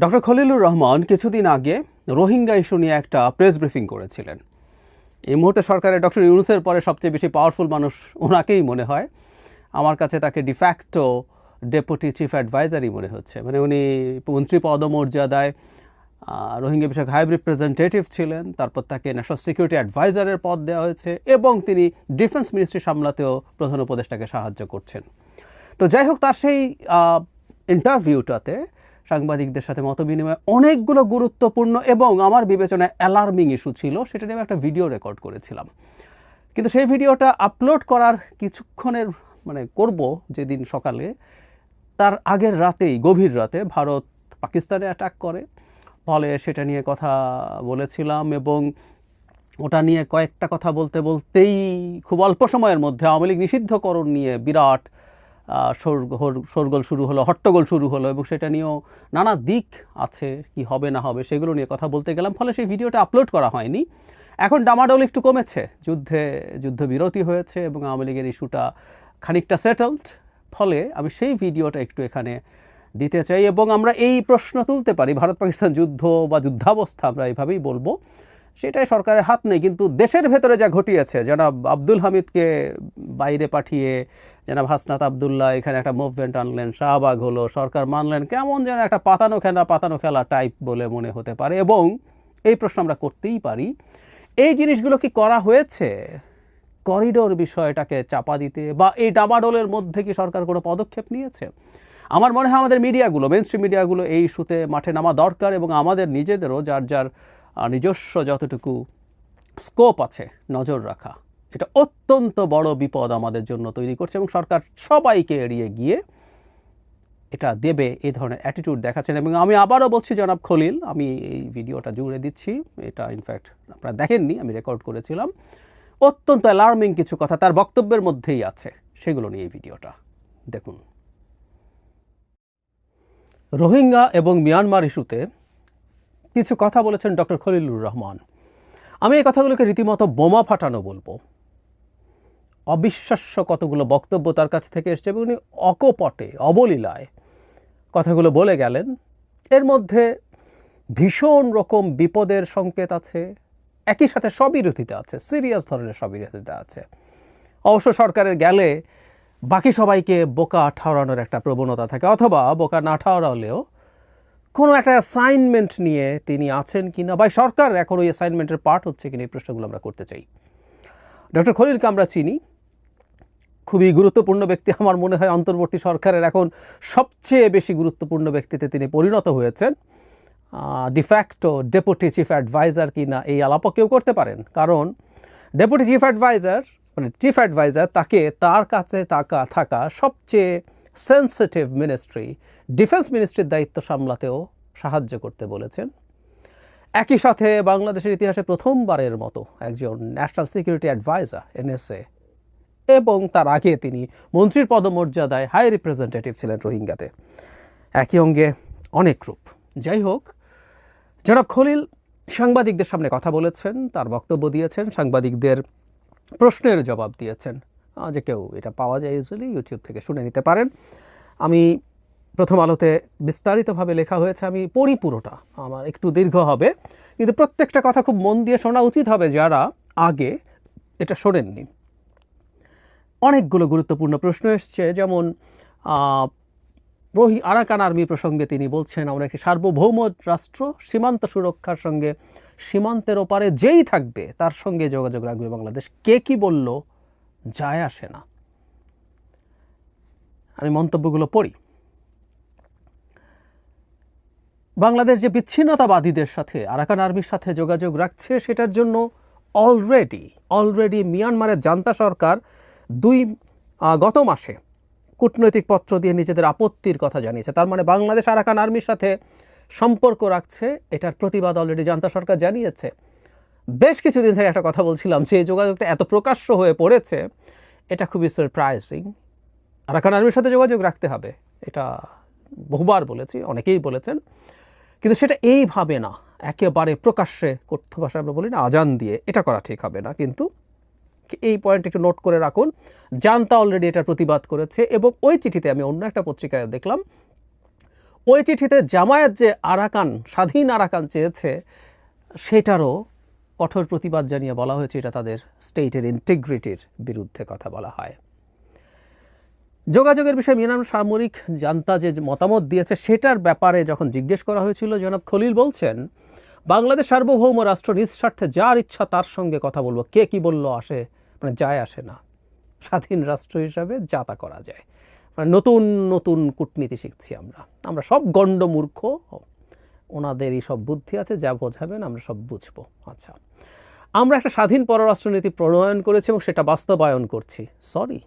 Doctor Khalilur Rahman কিছুদিন আগে Rohingya issue নিয়ে একটা প্রেস ব্রিফিং করেছিলেন। এই মুহূর্তে সরকারের ডক্টর ইউনুসের পরে সবচেয়ে বেশি পাওয়ারফুল মানুষ ওনাকেই মনে হয়। আমার কাছে তাকে ডিফ্যাক্টো ডেপুটি চিফ অ্যাডভাইজারই মনে হচ্ছে। মানে উনি মন্ত্রী পদমর্যাদায় রোহিঙ্গা বিষয়ক হাই রিপ্রেজেন্টেটিভ ছিলেন, তারপর তাকে ন্যাশনাল সিকিউরিটি অ্যাডভাইজারের পদ দেওয়া হয়েছে এবং তিনি ডিফেন্স মিনিস্ট্রি সামলাতেও প্রধান উপদেষ্টাকে সাহায্য করছেন। তো যাই হোক, তার সেই ইন্টারভিউটাতে সাংবাদিকদের সাথে মত বিনিময় অনেকগুলো গুরুত্বপূর্ণ এবং আমার বিবেচনায় অ্যালার্মিং ইস্যু ছিল, সেটা নিয়ে একটা ভিডিও রেকর্ড করেছিলাম। কিন্তু সেই ভিডিওটা আপলোড করার কিছুক্ষণের মানে করব যেদিন সকালে, তার আগের রাতেই, গভীর রাতে ভারত পাকিস্তানে অ্যাটাক করে। ফলে সেটা নিয়ে কথা বলেছিলাম এবং ওটা নিয়ে কয়েকটা কথা বলতে বলতেই খুব অল্প সময়ের মধ্যে আওয়ামী লীগ নিষিদ্ধকরণ নিয়ে বিরাট শোরগোল শুরু হলো, হট্টগোল শুরু হলো এবং সেটা নিয়েও নানা দিক আছে কি হবে না হবে সেগুলো নিয়ে কথা বলতে গেলাম, ফলে সেই ভিডিওটা আপলোড করা হয়নি। এখন ডামাডোল একটু কমেছে, যুদ্ধে, যুদ্ধবিরতি হয়েছে এবং আওয়ামী লীগের ইস্যুটা খানিকটা সেটেলড ফলে আমি সেই ভিডিওটা একটু এখানে দিতে চাই এবং আমরা এই প্রশ্ন তুলতে পারি ভারত পাকিস্তান যুদ্ধ বা যুদ্ধাবস্থা আমরা এইভাবেই বলব। সেটাই সরকারের হাত নেই, কিন্তু দেশের ভেতরে যা ঘটিয়েছে, জনাব আব্দুল হামিদকে বাইরে পাঠিয়ে, জনাব হাসনাত আবদুল্লাহ এখানে একটা মুভমেন্ট আনলেন, শাহবাগ হলো, সরকার মানলেন, কেমন যেন একটা পাতানো খেলা পাতানো খেলা টাইপ বলে মনে হতে পারে। এবং এই প্রশ্ন আমরা করতেই পারি, এই জিনিসগুলো কি করা হয়েছে? করিডোর বিষয়টাকে চাপা দিতে বা এই ডামাডোলের মধ্যে কি সরকার কোনো পদক্ষেপ নিয়েছে? আমার মনে হয় আমাদের মিডিয়াগুলো মেন স্ট্রিম মিডিয়াগুলো এই ইস্যুতে মাঠে নামা দরকার এবং আমাদের নিজেদেরও যার যার নিজস্ব যতটুকু স্কোপ আছে, নজর রাখা, এটা অত্যন্ত বড় বিপদ আমাদের জন্য তৈরি করছে এবং সরকার সবাইকে এড়িয়ে গিয়ে এটা দেবে এই ধরনের অ্যাটিটিউড দেখাচ্ছেন। এবং আমি আবারও বলছি, জনাব খলিল, আমি এই ভিডিওটা জুড়ে দিচ্ছি। এটা ইনফ্যাক্ট আপনারা দেখেননি, আমি রেকর্ড করেছিলাম। অত্যন্ত অ্যালার্মিং কিছু কথা তার বক্তব্যের মধ্যেই আছে, সেগুলো নিয়ে এই ভিডিওটা। দেখুন। রোহিঙ্গা এবং মিয়ানমার ইস্যুতে কিছু কথা বলেছেন ডক্টর খলিলুর রহমান। আমি এই কথাগুলোকে রীতিমতো বোমা ফাটানো বলব। অবিশ্বাস্য কতগুলো বক্তব্য তার কাছ থেকে এসছে এবং উনি অকপটে, অবলীলায় কথাগুলো বলে গেলেন। এর মধ্যে ভীষণ রকম বিপদের সংকেত আছে, একই সাথে স্ববিরোধিতা আছে, সিরিয়াস ধরনের স্ববিরোধিতা আছে। অবশ্য সরকারের গেলে বাকি সবাইকে বোকা ঠাওরানোর একটা প্রবণতা থাকে, অথবা বোকা না ঠাওরালেও কোনো একটা অ্যাসাইনমেন্ট নিয়ে তিনি আছেন কি না বা সরকার এখন ওই অ্যাসাইনমেন্টের পার্ট হচ্ছে কিনা এই প্রশ্নগুলো আমরা করতে চাই। ডক্টর খলিলকে আমরা চিনি। খুবই গুরুত্বপূর্ণ ব্যক্তি আমার মনে হয় অন্তর্বর্তী সরকারের এখন সবচেয়ে বেশি গুরুত্বপূর্ণ ব্যক্তিতে তিনি পরিণত হয়েছেন। ডিফ্যাক্টো ডেপুটি চিফ অ্যাডভাইজার কি না এই আলাপও কেউ করতে পারেন। কারণ ডেপুটি চিফ অ্যাডভাইজার মানে চিফ অ্যাডভাইজার তাকে তার কাছে থাকা থাকা সবচেয়ে সেন্সিটিভ মিনিস্ট্রি, ডিফেন্স মিনিস্ট্রির দায়িত্ব সামলাতেও সাহায্য করতে বলেছেন। একই সাথে বাংলাদেশের ইতিহাসে প্রথমবারের মতো একজন ন্যাশনাল সিকিউরিটি অ্যাডভাইজার, এনএসএ, এবং তার আগে তিনি মন্ত্রীর পদমর্যাদায় হাই রিপ্রেজেন্টেটিভ ছিলেন রোহিঙ্গাতে। একই অঙ্গে অনেক রূপ যাই হোক, জনাব খলিল সাংবাদিকদের সামনে কথা বলেছেন, তার বক্তব্য দিয়েছেন, সাংবাদিকদের প্রশ্নের জবাব দিয়েছেন। যে কেউ এটা পাওয়া যায় ইউজুয়ালি ইউটিউব থেকে শুনে নিতে পারেন। আমি প্রথম আলোতে বিস্তারিতভাবে লেখা হয়েছে, আমি পড়ি পুরোটা, আমার একটু দীর্ঘ হবে। কিন্তু প্রত্যেকটা কথা খুব মন দিয়ে শোনা উচিত হবে যারা আগে এটা শোনেননি। অনেকগুলো গুরুত্বপূর্ণ প্রশ্ন এসছে, যেমন রোহি আরাকান আর্মি প্রসঙ্গে তিনি বলছেন, আমরা একটি সার্বভৌম রাষ্ট্র? সীমান্ত সুরক্ষার সঙ্গে সীমান্তের ওপারে যেই থাকবে, তার সঙ্গে যোগাযোগ রাখবে বাংলাদেশ। কে কি বলল? যায় আসে না। আমি মন্তব্যগুলো পড়ি। বাংলাদেশ যে বিচ্ছিন্নতাবাদীদের সাথে, আরাকান আর্মির সাথে যোগাযোগ রাখছে, সেটার জন্য অলরেডি অলরেডি মিয়ানমারের জান্তা সরকার দুই গত মাসে কূটনৈতিক পত্র দিয়ে নিজেদের আপত্তির কথা জানিয়েছে। তার মানে বাংলাদেশ আরাকান আর্মির সাথে সম্পর্ক রাখছে, এটার প্রতিবাদ অলরেডি জান্তা সরকার জানিয়েছে। বেশ কিছুদিন থেকে একটা কথা বলছিলাম, যে যোগাযোগটা এত প্রকাশ্য হয়ে পড়েছে, এটা খুবই সারপ্রাইজিং আরাকান আর্মির সাথে যোগাযোগ রাখতে হবে, এটা বহুবার বলেছি, অনেকেই বলেছেন। কিন্তু সেটা এইভাবে না, একেবারে প্রকাশ্যে কথ্য ভাষায় আমরা বলি না, আজান দিয়ে, এটা করা ঠিক হবে না। কিন্তু এই পয়েন্ট একটু নোট করে রাখুন, জানতা অলরেডি এটার প্রতিবাদ করেছে, এবং ওই চিঠিতে আমি অন্য একটা পত্রিকায় দেখলাম, ওই চিঠিতে জামায়াত যে আরাকান, স্বাধীন আরাকান চেয়েছে, সেটারও কঠোর প্রতিবাদ জানিয়ে বলা হয়েছে, এটা তাদের স্টেটের ইন্টিগ্রিটির বিরুদ্ধে কথা বলা হয়। যোগাযোগের বিষয়ে মিয়ানমার সামরিক জান্তা যে মতামত দিয়েছে, সেটার ব্যাপারে যখন জিজ্ঞেস করা হয়েছিল, জনাব খলিল বলছেন, বাংলাদেশ সার্বভৌম রাষ্ট্র নিজ স্বার্থে যার ইচ্ছা তার সঙ্গে কথা বলব, কে কি বলল আসে মানে যায় আসে না। স্বাধীন রাষ্ট্র হিসাবে যাতা করা যায়। মানে নতুন নতুন কূটনীতি শিখছি আমরা। আমরা সব গণ্ড মূর্খ ওনাদেরই সব বুদ্ধি আছে, যা বোঝাবেন আমরা সব বুঝব। আচ্ছা আমরা একটা স্বাধীন পররাষ্ট্রনীতি প্রণয়ন করেছি এবং সেটা বাস্তবায়ন করছি। সরি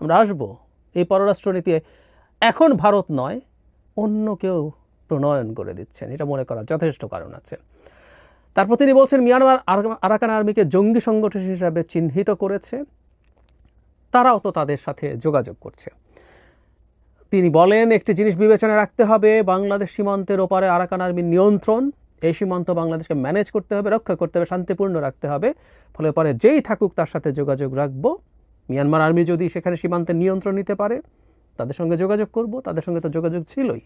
আমরা আসব। এই পররাষ্ট্রনীতি এখন ভারত নয়, অন্য কেউ প্রণয়ন করে দিচ্ছেন, এটা মনে করার যথেষ্ট কারণ আছে। তারপর তিনি বলছেন, মিয়ানমার আরাকান আর্মিকে জঙ্গি সংগঠন হিসাবে চিহ্নিত করেছে। তারাও তো তাদের সাথে যোগাযোগ করছে। তিনি বলেন, একটি জিনিস বিবেচনা রাখতে হবে, বাংলাদেশ সীমান্তের ওপারে আরাকান আর্মির নিয়ন্ত্রণ, এই সীমান্ত বাংলাদেশকে ম্যানেজ করতে হবে, রক্ষা করতে হবে, শান্তিপূর্ণ রাখতে হবে। ফলে পরে যেই থাকুক, তার সাথে যোগাযোগ রাখব। মিয়ানমার আর্মি যদি সেখানে সীমান্তের নিয়ন্ত্রণ নিতে পারে, তাদের সঙ্গে যোগাযোগ করব। তাদের সঙ্গে তো যোগাযোগ ছিলই।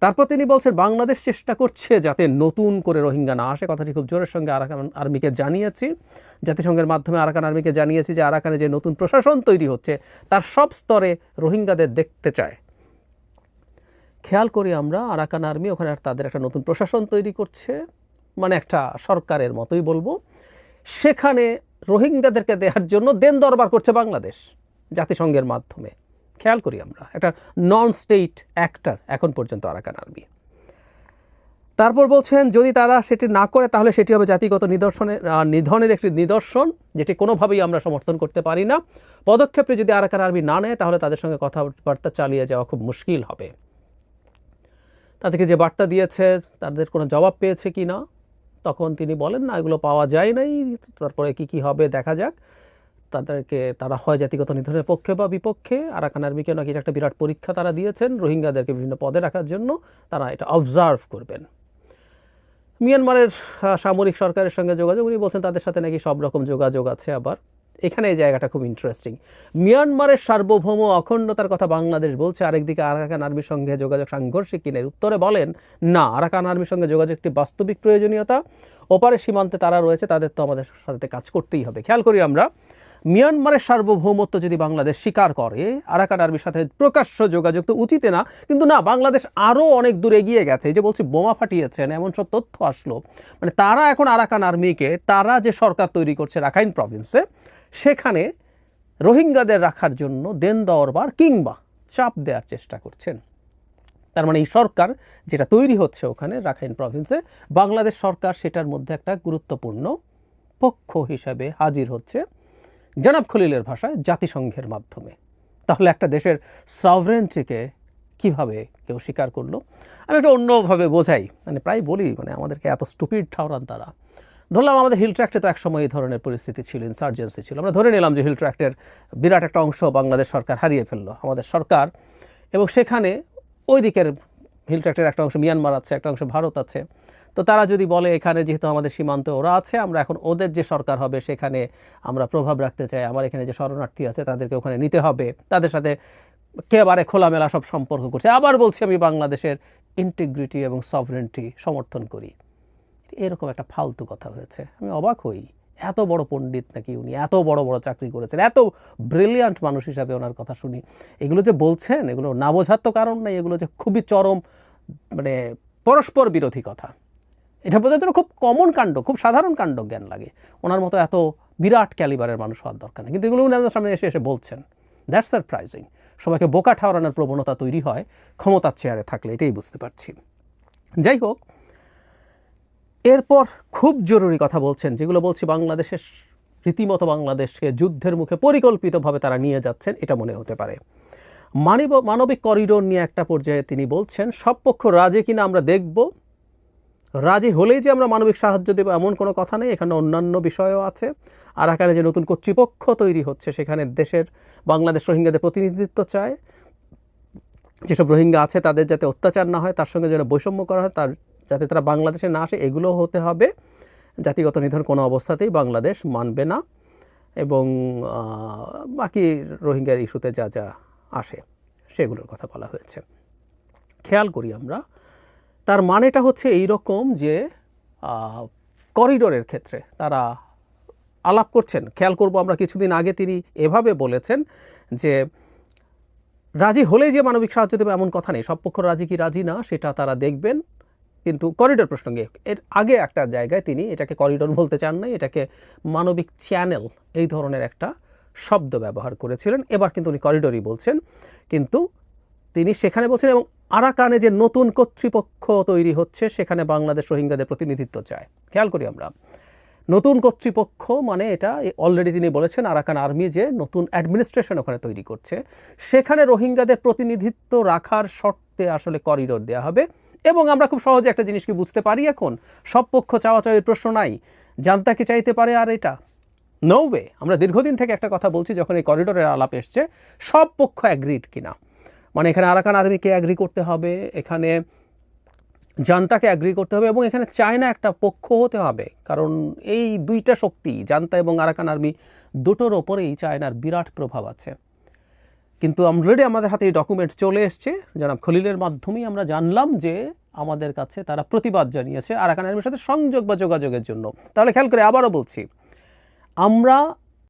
তারপর তিনি বলছেন, বাংলাদেশ চেষ্টা করছে যাতে নতুন করে রোহিঙ্গা না আসে। কথাটি খুব জোরের সঙ্গে আরাকান আর্মিকে জানিয়েছি। জাতিসংঘের মাধ্যমে আরাকান আর্মিকে জানিয়েছি যে আরাকানে যে নতুন প্রশাসন তৈরি হচ্ছে, তার সব স্তরে রোহিঙ্গাদের দেখতে চায়। খেয়াল করি আমরা, আরাকান আর্মি ওখানে তাদের একটা নতুন প্রশাসন তৈরি করছে মানে একটা সরকারের মতোই বলব। সেখানে রোহিঙ্গাদেরকে দেওয়ার জন্য দেন দরবার করছে বাংলাদেশ জাতিসংঘের মাধ্যমে। খেয়াল করি আমরা, একটা নন স্টেট অ্যাক্টার এখন পর্যন্ত আরাকান আর্মি তারপর বলছেন, যদি তারা সেটি না করে, তাহলে সেটি হবে জাতিগত নিদর্শনের নিধনের একটি নিদর্শন, যেটি কোনোভাবেই আমরা সমর্থন করতে পারি না। পদক্ষেপে যদি আরাকান আর্মি না নেয়, তাহলে তাদের সঙ্গে কথাবার্তা চালিয়ে যাওয়া খুব মুশকিল হবে। তাদেরকে যে বার্তা দিয়েছে, তাদের কোনো জবাব পেয়েছে কি না? তখন তিনি বলেন, না, এগুলো পাওয়া যায় নাই। তারপরে কি কি হবে, দেখা যাক। তাদেরকে তারা হয় জাতিগত নিধনের পক্ষে বা বিপক্ষে। আরাকান আর্মিকে নাকি একটা বিরাট পরীক্ষা তারা দিয়েছেন। রোহিঙ্গাদেরকে বিভিন্ন পদে রাখার জন্য তারা এটা অবজার্ভ করবেন। মিয়ানমারের সামরিক সরকারের সঙ্গে যোগাযোগ, উনি বলছেন তাদের সাথে নাকি সব রকম যোগাযোগ আছে আবার। এখানে এই জায়গাটা খুব ইন্টারেস্টিং মিয়ানমারের সার্বভৌম অখণ্ডতার কথা বাংলাদেশ বলছে। আরেকদিকে আরাকান আর্মির সঙ্গে যোগাযোগ সাংঘর্ষিক কিনের উত্তরে বলেন, না, আরাকান আর্মির সঙ্গে যোগাযোগ একটি বাস্তবিক প্রয়োজনীয়তা। ওপারে সীমান্তে তারা রয়েছে, তাদের তো আমাদের সাথে কাজ করতেই হবে। খেয়াল করি আমরা মিয়ানমারের সার্বভৌমত্ব যদি বাংলাদেশ স্বীকার করে, আরাকান আর্মির সাথে প্রকাশ্য যোগাযোগ তো উচিত না, কিন্তু না, বাংলাদেশ আরও অনেক দূর এগিয়ে গেছে। এই যে বলছি, বোমা ফাটিয়েছেন, এমন সব তথ্য আসলো। মানে তারা এখন আরাকান আর্মিকে, তারা যে সরকার তৈরি করছে রাখাইন প্রভিন্সে, সেখানে রোহিঙ্গাদের রাখার জন্য দেন দরবার কিংবা চাপ দেওয়ার চেষ্টা করছেন। তার মানে এই সরকার যেটা তৈরি হচ্ছে ওখানে, রাখাইন প্রভিন্সে, বাংলাদেশ সরকার সেটার মধ্যে একটা গুরুত্বপূর্ণ পক্ষ হিসাবে হাজির হচ্ছে। জনাব খলিলের ভাষায় জাতিসংঘের মাধ্যমে। তাহলে একটা দেশের সভরেন্টিকে কীভাবে কেউ স্বীকার করল? আমি একটু অন্যভাবে বোঝাই মানে প্রায় বলি মানে আমাদেরকে এত স্টুপিড ঠাওরান তারা। ধরলাম আমাদের হিল ট্র্যাক্টে তো একসময় এই ধরনের পরিস্থিতি ছিল ইনসার্জেন্সি ছিল। আমরা ধরে নিলাম যে হিল ট্র্যাক্টের বিরাট একটা অংশ বাংলাদেশ সরকার হারিয়ে ফেলল, আমাদের সরকার। এবং সেখানে ওই দিকের হিল ট্র্যাক্টের একটা অংশ, মিয়ানমার আছে, একটা অংশ, ভারত আছে। তো তারা যদি বলে এখানে যেহেতু আমাদের সীমান্তে ওরা আছে, আমরা এখন ওদের যে সরকার হবে সেখানে আমরা প্রভাব রাখতে চাই। আমার এখানে যে শরণার্থী আছে তাদেরকে ওখানে নিতে হবে। তাদের সাথে একেবারে খোলামেলা সব সম্পর্ক করছে। আবার বলছি আমি বাংলাদেশের ইন্টিগ্রিটি এবং সভরেন্টি সমর্থন করি। এরকম একটা ফালতু কথা হয়েছে। আমি অবাক হই। এত বড় পণ্ডিত নাকি উনি? এত বড় বড় চাকরি করেছেন। এত ব্রিলিয়ান্ট মানুষ হিসাবে ওনার কথা শুনি। এগুলো যে বলছেন, এগুলো না বোঝার তো কারণ নাই। এগুলো যে খুবই চরম মানে পরস্পর বিরোধী কথা। এটা বোঝার জন্য খুব কমন কাণ্ড, খুব সাধারণ কাণ্ড জ্ঞান লাগে। ওনার মতো এত বিরাট ক্যালিবারের মানুষ হওয়ার দরকার নেই। কিন্তু এগুলো উনি আমাদের সামনে এসে এসে বলছেন। দ্যাটস সারপ্রাইজিং সবাইকে বোকা ঠাওরানোর প্রবণতা তৈরি হয়, ক্ষমতার চেয়ারে থাকলে, এটাই বুঝতে পারছি। যাই হোক, এরপর খুব জরুরি কথা বলছেন, যেগুলো বলছি বাংলাদেশের, রীতিমতো বাংলাদেশকে যুদ্ধের মুখে পরিকল্পিতভাবে তারা নিয়ে যাচ্ছেন, এটা মনে হতে পারে। মানব, মানবিক করিডোর নিয়ে একটা পর্যায়ে তিনি বলছেন, সব পক্ষ রাজে কিনা আমরা দেখব রাজি হলেই যে আমরা মানবিক সাহায্য দেবো এমন কোনো কথা নেই। এখানে অন্যান্য বিষয়ও আছে। আর এখানে যে নতুন কর্তৃপক্ষ তৈরি হচ্ছে, সেখানে দেশের বাংলাদেশ রোহিঙ্গাদের প্রতিনিধিত্ব চায়। যেসব রোহিঙ্গা আছে, তাদের যাতে অত্যাচার না হয়, তার সঙ্গে যেন বৈষম্য করা হয়, তার যাতে তারা বাংলাদেশে না আসে এগুলো হতে হবে। জাতিগত নিধন কোনো অবস্থাতেই বাংলাদেশ মানবে না। এবং বাকি রোহিঙ্গার ইস্যুতে যা যা আসে, সেগুলোর কথা বলা হয়েছে। খেয়াল করি আমরা তার মানেটা হচ্ছে এই রকম যে করিডোরের ক্ষেত্রে তারা আলাপ করছেন। খেয়াল করব আমরা কিছুদিন আগে তিনি এভাবে বলেছেন যে, রাজি হলেই যে মানবিক সাহায্য দেবে এমন কথা নেই। সব পক্ষ রাজি কি রাজি না, সেটা তারা দেখবেন। কিন্তু করিডোর প্রসঙ্গে এর আগে একটা জায়গায় তিনি এটাকে করিডোর বলতে চান নাই, এটাকে মানবিক চ্যানেল এই ধরনের একটা শব্দ ব্যবহার করেছিলেন। এবার কিন্তু উনি করিডোরই বলছেন। কিন্তু তিনি সেখানে বলছেন এবং আরাকানে যে নতুন কর্তৃপক্ষ তৈরি হচ্ছে, সেখানে বাংলাদেশ রোহিঙ্গাদের প্রতিনিধিত্ব চায়। খেয়াল করি আমরা। নতুন কর্তৃপক্ষ মানে এটা অলরেডি তিনি বলেছেন, আরাকান আর্মি যে নতুন অ্যাডমিনিস্ট্রেশন ওখানে তৈরি করছে। সেখানে রোহিঙ্গাদের প্রতিনিধিত্ব রাখার শর্তে আসলে করিডোর দেওয়া হবে। এবং আমরা খুব সহজে একটা জিনিস কি বুঝতে পারি এখন? সব পক্ষ চাওয়া চাওয়ির প্রশ্ন নাই। জানতা কি চাইতে পারে আর এটা? নৌবে আমরা দীর্ঘদিন থেকে একটা কথা বলছি, যখন এই করিডোরের আলাপ এসছে, সব পক্ষ অ্যাগ্রিড কিনা। মানে এখানে আরাকান আর্মিকে অ্যাগ্রি করতে হবে, এখানে জান্তাকে অ্যাগ্রি করতে হবে এবং এখানে চায়না একটা পক্ষ হতে হবে। কারণ এই দুইটা শক্তি, জান্তা এবং আরাকান আর্মি দুটোর ওপরেই চায়নার বিরাট প্রভাব আছে। কিন্তু অলরেডি আমাদের হাতে এই ডকুমেন্ট চলে এসছে। জনাব খলিলের মাধ্যমেই আমরা জানলাম যে আমাদের কাছে তারা প্রতিবাদ জানিয়েছে আরাকান আর্মির সাথে সংযোগ বা যোগাযোগের জন্য। তাহলে খেয়াল করে আবারও বলছি, আমরা